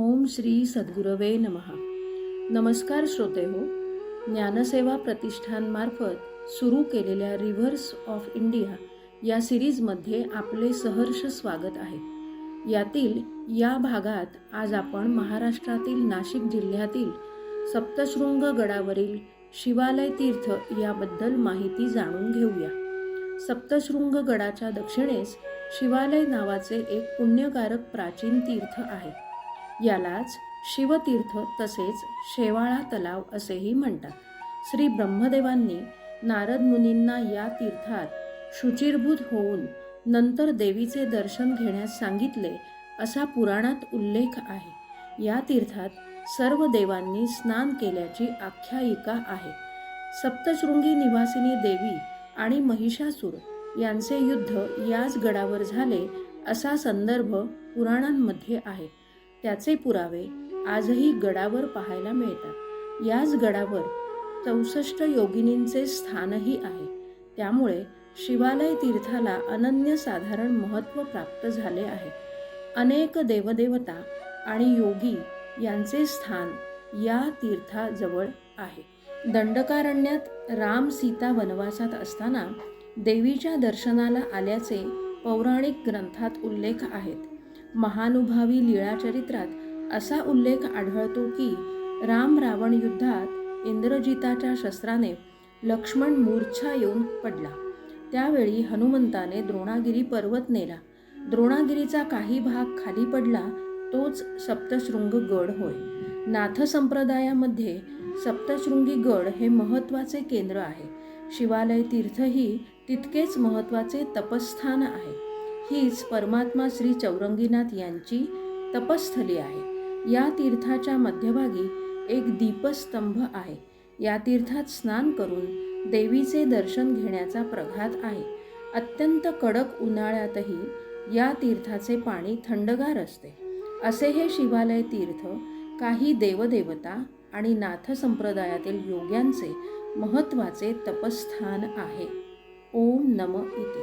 ओम श्री सद्गुरवे नमहा नमस्कार श्रोते हो ज्ञानसेवा प्रतिष्ठानमार्फत सुरू केलेल्या रिव्हर्स ऑफ इंडिया या सिरीजमध्ये आपले सहर्ष स्वागत आहे. यातील या भागात आज आपण महाराष्ट्रातील नाशिक जिल्ह्यातील सप्तशृंग गडावरील शिवालय तीर्थ याबद्दल माहिती जाणून घेऊया. सप्तशृंग गडाच्या दक्षिणेस शिवालय नावाचे एक पुण्यकारक प्राचीन तीर्थ आहे. यालाच शिवतीर्थ तसेच शेवाळा तलाव असेही म्हणतात. श्री ब्रह्मदेवांनी नारद मुनींना या तीर्थात शुचिरभूत होऊन नंतर देवीचे दर्शन घेण्यास सांगितले असा पुराणात उल्लेख आहे. या तीर्थात सर्व देवांनी स्नान केल्याची आख्यायिका आहे. सप्तशृंगी निवासिनी देवी आणि महिषासूर यांचे युद्ध याच गडावर झाले असा संदर्भ पुराणांमध्ये आहे. त्याचे पुरावे आजही गडावर पाहायला मिळतात. याच गडावर चौसष्ट योगिनींचे स्थानही आहे. त्यामुळे शिवालय तीर्थाला अनन्यसाधारण महत्त्व प्राप्त झाले आहे. अनेक देवदेवता आणि योगी यांचे स्थान या तीर्थाजवळ आहे. दंडकारण्यात राम सीता वनवासात असताना देवीच्या दर्शनाला आल्याचे पौराणिक ग्रंथात उल्लेख आहेत. महानुभावी लीळाचरित्रात असा उल्लेख आढळतो की राम रावण युद्धात इंद्रजिताच्या शस्त्राने लक्ष्मण मूर्छा येऊन पडला. त्यावेळी हनुमंताने द्रोणागिरी पर्वत नेला. द्रोणागिरीचा काही भाग खाली पडला तोच सप्तशृंग गड होय. नाथ संप्रदायामध्ये सप्तशृंगी गड हे महत्त्वाचे केंद्र आहे. शिवालय तीर्थही तितकेच महत्त्वाचे तपस्थान आहे. हीच परमात्मा श्री चौरंगीनाथ यांची तपस्थली आहे. या तीर्थाच्या मध्यभागी एक दीपस्तंभ आहे. या तीर्थात स्नान करून देवीचे दर्शन घेण्याचा प्रघात आहे. अत्यंत कडक उन्हाळ्यातही या तीर्थाचे पाणी थंडगार असते. असे हे शिवालय तीर्थ काही देवदेवता आणि नाथ संप्रदायातील योग्यांचे महत्त्वाचे तपस्थान आहे. ओम नम इति.